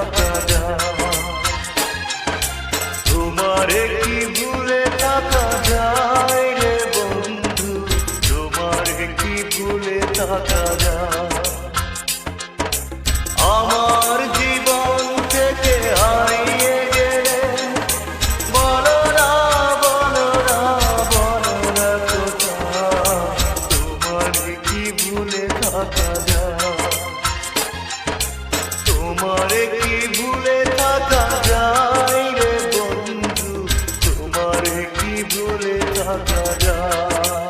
থাকা যায় তোমারে কি ভুলে রে বন্ধু? কি ভুলে থাকা যায়? রাজা